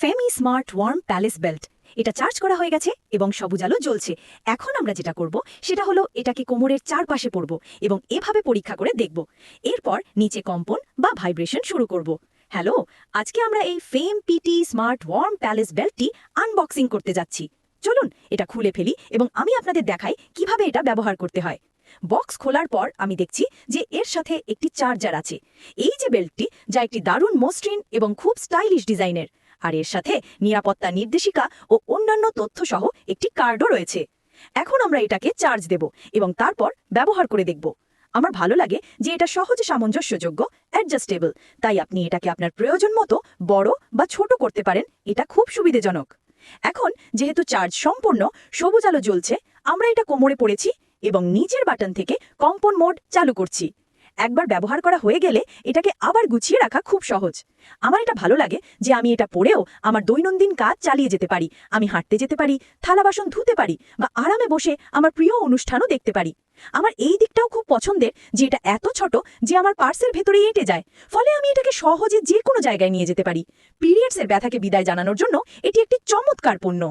Femi smart warm palace belt এটা charge করা হয়ে গেছে এবং সবুজ আলো জ্বলছে। এখন আমরা যেটা করব, সেটা হলো এটাকে কোমরের চারপাশে পরব এবং এভাবে পরীক্ষা করে দেখব। এরপর নিচে কম্পন বা ভাইব্রেশন শুরু করব। হ্যালো, আজকে আমরা এই ফেম P T smart warm palace বেল্টটি unboxing করতে যাচ্ছি। চলুন, এটা খুলে ফেলি এবং আমি আপনাদের দেখাই কীভাবে এটা ব্যবহার করতে হয়। বক্স খোলার পর আমি দেখছি যে এর সাথে একটি চার্জার আছে। এই যে বেল্টটি, যা একটি দারুণ মসৃণ এবং খুব স্টাইলিশ ডিজাইনের আর এর সাথে নিরাপত্তা নির্দেশিকা ও অন্যান্য তথ্য সহ একটি কার্ডও রয়েছে। এখন আমরা এটাকে চার্জ দেব এবং তারপর ব্যবহার করে দেখব। আমার ভালো লাগে যে এটা সহজে সামঞ্জস্যযোগ্য অ্যাডজাস্টেবল তাই আপনি এটাকে আপনার প্রয়োজন মতো বড় বা ছোট করতে পারেন, এটা খুব সুবিধাজনক। এখন যেহেতু চার্জ সম্পূর্ণ, সবুজ আলো জ্বলছে, আমরা এটা কোমরে পড়েছি এবং নিচের বাটন থেকে কম্পন মোড চালু করছি। একবার ব্যবহার করা হয়ে গেলে এটাকে আবার গুছিয়ে রাখা খুব সহজ। আমার এটা ভালো লাগে যে আমি এটা পরেও আমার দৈনন্দিন কাজ চালিয়ে যেতে পারি, আমি হাঁটতে যেতে পারি, থালা বাসন ধুতে পারি বা আরামে বসে আমার প্রিয় অনুষ্ঠানও দেখতে পারি। আমার এই দিকটাও খুব পছন্দের যে এটা এত ছোট যে আমার পার্সের ভেতরেই এঁটে যায়। ফলে আমি এটাকে সহজে যে কোনো জায়গায় নিয়ে যেতে পারি। পিরিয়ডসের ব্যথাকে বিদায় জানানোর জন্য এটি একটি চমৎকার পণ্য।